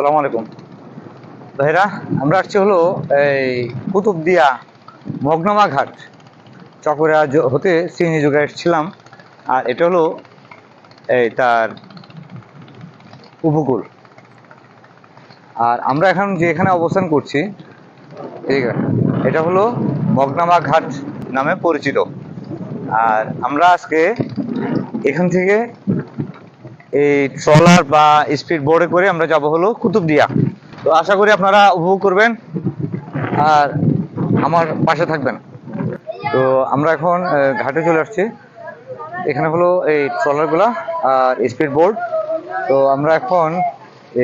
সালাম আলাইকুম। ভাইরা, আমরা আসছি হলো এই কুতুবদিয়া মগনামা ঘাট। চকরা হতে সিএনজি যুগে এসেছিলাম। আর এটা হলো এই তার উপকূল। আর আমরা এখন যে এখানে অবস্থান করছি ঠিক আছে এটা হলো মগনামা ঘাট নামে পরিচিত। আর আমরা আজকে এখান থেকে এই ট্রলার বা স্পিড বোর্ডে করে আমরা যাব হলো কুতুবদিয়া। তো আশা করি আপনারা উপভোগ করবেন আর আমার পাশে থাকবেন। তো আমরা এখন ঘাটে চলে আসছি। এখানে হলো এই ট্রলারগুলা আর স্পিড বোর্ড তো আমরা এখন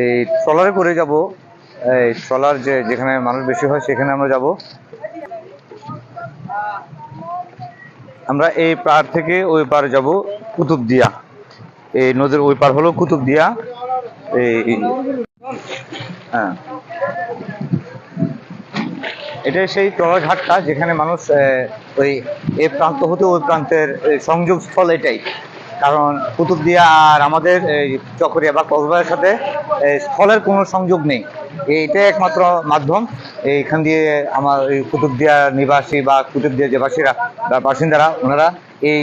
এই ট্রলারে করে যাব। এই ট্রলার যে, যেখানে মানুষ বেশি হয় সেখানে আমরা যাব। আমরা এই পার থেকে ওই পার যাব কুতুবদিয়া। এই নদীর ওই পার হলো কুতুবদিয়া এই হ্যাঁ। সেই ট্রলার ঘাটটা যেখানে মানুষ ওই এই প্রান্ত হতে ওই প্রান্তের এই সংযোগ স্থল এটাই। কারণ কুতুবদিয়া আর আমাদের চকরিয়া বা কক্সবাজারের সাথে স্থলের কোনো সংযোগ নেই। এইটাই একমাত্র মাধ্যম। এইখান দিয়ে আমার কুতুবদিয়া নিবাসী বা কুতুবদিয়া যে বাসীরা বা বাসিন্দারা, ওনারা এই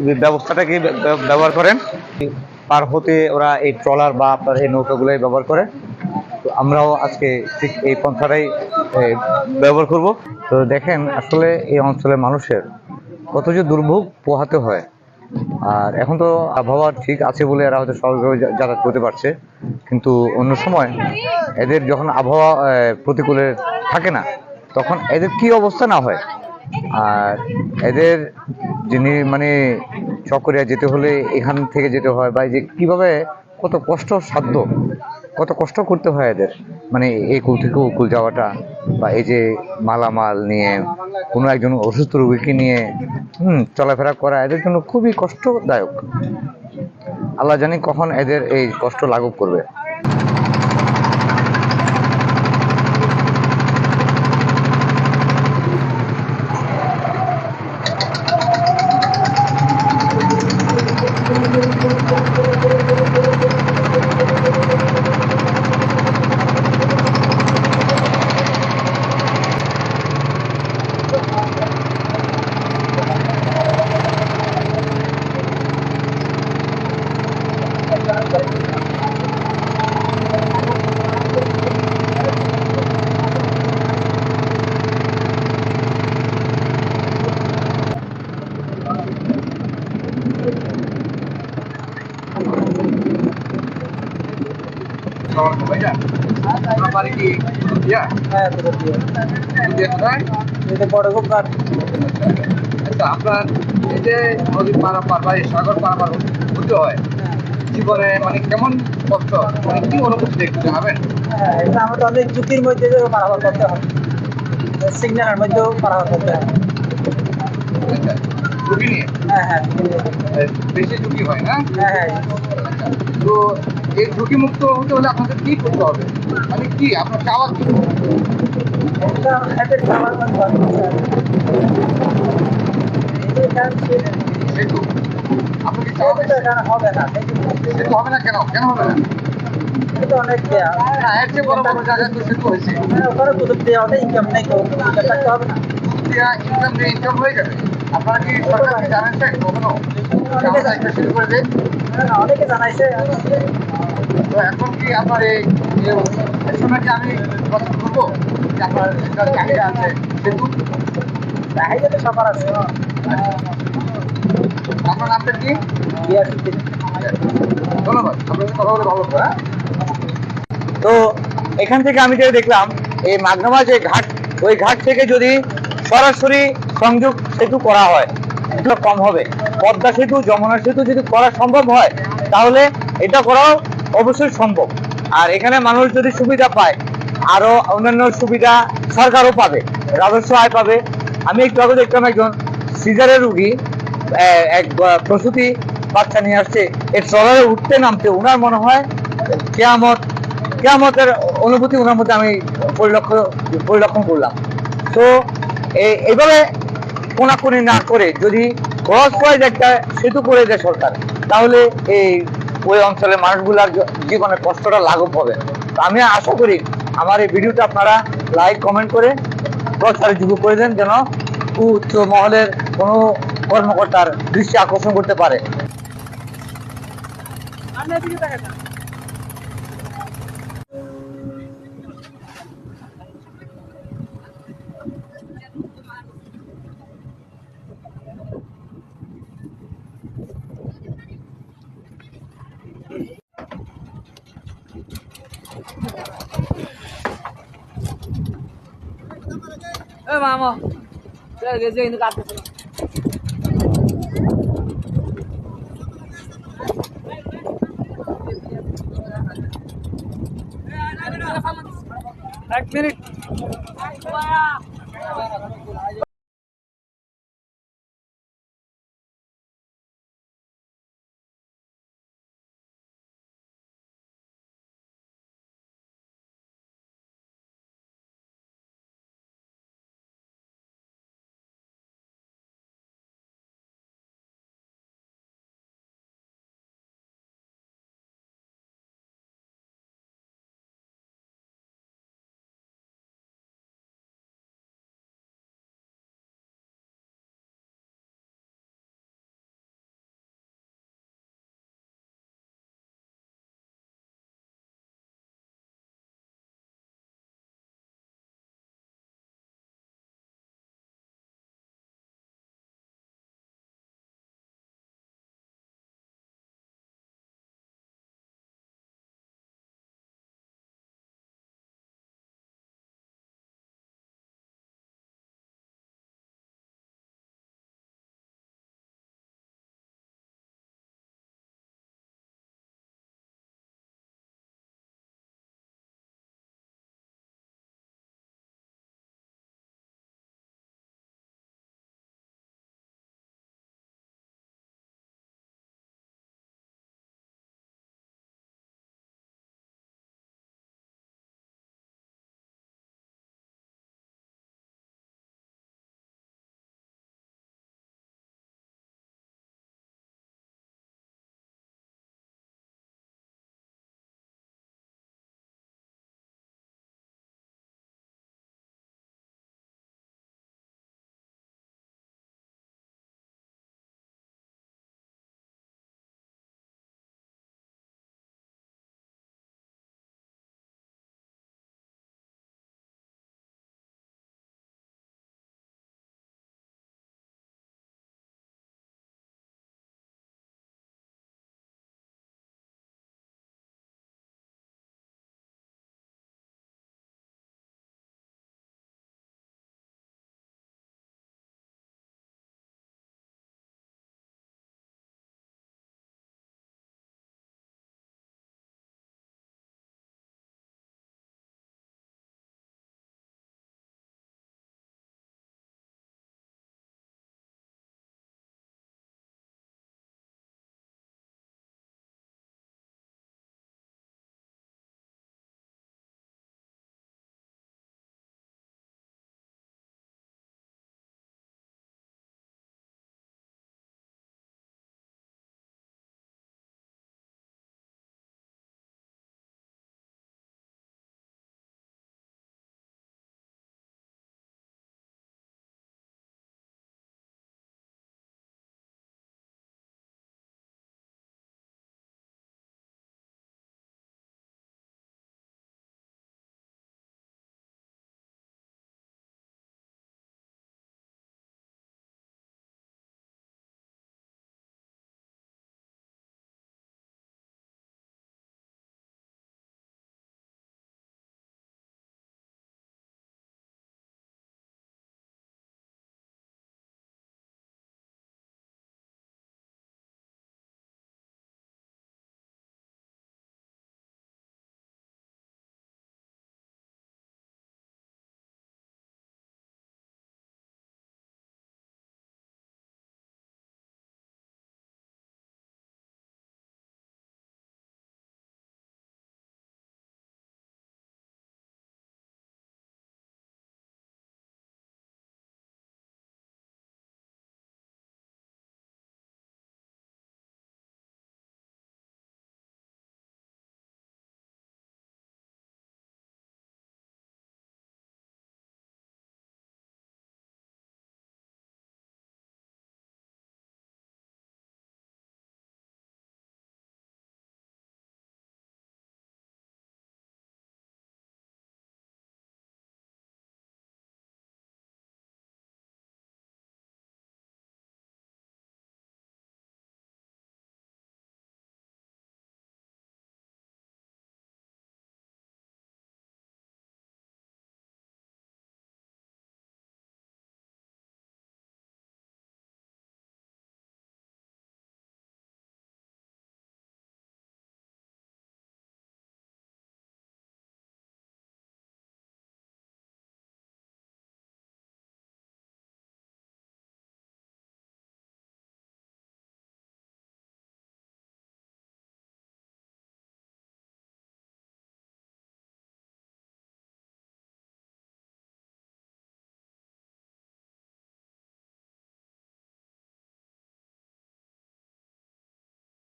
ব্যবস্থাটাকে ব্য- ব্যবহার করেন? পার হতে ওরা এই ট্রলার বা আপনার এই নৌকাগুলোই ব্যবহার করে। তো আমরাও আজকে ঠিক এই পন্থাটাই ব্যবহার করব। তো দেখেন, আসলে এই অঞ্চলের মানুষের কত যে দুর্ভোগ পোহাতে হয়। আর এখন তো আবহাওয়া ঠিক আছে বলে এরা হয়তো সহজভাবে যাতায়াত করতে পারছে। কিন্তু অন্য সময় এদের যখন আবহাওয়া প্রতিকূলে থাকে না, তখন এদের কি অবস্থা না হয়? আর এদের যিনি মানে চকরিয়া যেতে হলে এখান থেকে যেতে হয় বা যে কীভাবে কত কষ্ট সাধ্য, কত কষ্ট করতে হয় এদের? মানে এই কুল থেকে ও কুল যাওয়াটা বা এই যে মালামাল নিয়ে কোনো একজন অসুস্থ রোগীকে নিয়ে, হুম, চলাফেরা করা এদের জন্য খুবই কষ্টদায়ক। আল্লাহ জানি কখন এদের এই কষ্ট লাঘব করবে। কি? ইয়া? কোথায় আচ্ছা আপনার এই যে নদী পারাপার বা সাগর পারাপার হতে হয় জীবনে মানে কেমন কষ্ট? মানে কি অনুভূতি একটু জানাবেন হ্যাঁ, এটা আমাদের অনেক ঝুঁকির মধ্যে পারাপার করতে হয়। সিগন্যালের মধ্যেও পারাপার করতে হয়। আচ্ছা ঝুঁকি নিয়ে? হ্যাঁ হ্যাঁ বেশি ঝুঁকি হয় না? হ্যাঁ হ্যাঁ। আচ্ছা তো এই ঝুঁকি মুক্ত হতে হলে আপনাদের কি করতে হবে? মানে কি আপনার চাওয়া কি? হয়। চাওয়া হবে না সেতু হবে না কেন? কেন হবে না? অনেক দেয়া না এর চেয়ে বড় বড় জায়গায় তো সেতু হয়েছে। ওখানে কুতুব দেওয়া ওটা ইনকাম নেই তো থাকতে হবে না। ইনকাম ইনকাম হয়ে যাবে। আপনারা কি সরকারকে জানেন স্যার কখনো? যে আমাদের একটা শুরু করে দেন। না, অনেকে জানাইছে। তো এখন কি আপনার এই এই সময় আমি পছন্দ করব আপনার চাহিদা আছে সেতু? চাহিদা তো সবার আছে। আপনার নামটা কি? ধন্যবাদ। আপনার কথা বলে ভালো হ্যাঁ? তো এখান থেকে আমি যেটা দেখলাম এই মাগনামা যে ঘাট ওই ঘাট থেকে যদি সরাসরি সংযোগ সেতু করা হয় কম হবে। পদ্মা সেতু যমুনা সেতু যদি করা সম্ভব হয় তাহলে এটা করাও অবশ্যই সম্ভব। আর এখানে মানুষ যদি সুবিধা পায়, আরও অন্যান্য সুবিধা সরকারও পাবে, রাজস্ব আয় পাবে। আমি একটু আগে দেখলাম একজন সিজারের রুগী এক প্রসূতি বাচ্চা নিয়ে আসছে। এর ট্রলারে উঠতে নামতে ওনার মনে হয় কেয়ামত, কেয়ামতের অনুভূতি ওনার মধ্যে আমি পরিলক্ষ, পরিলক্ষণ করলাম। তো এই- এইভাবে কোনাকুনি না করে যদি ক্রস ওয়াইজ একটা সেতু করে দেয় সরকার, তাহলে এই ওই অঞ্চলের মানুষগুলার জীবনে কষ্টটা লাঘব হবে। আমি আশা করি আমার এই ভিডিওটা আপনারা লাইক কমেন্ট করে প্রচার যুগ করে দেন যেন উচ্চ মহলের কোনো কর্মকর্তার দৃষ্টি আকর্ষণ করতে পারে। चल मामो एक मिनट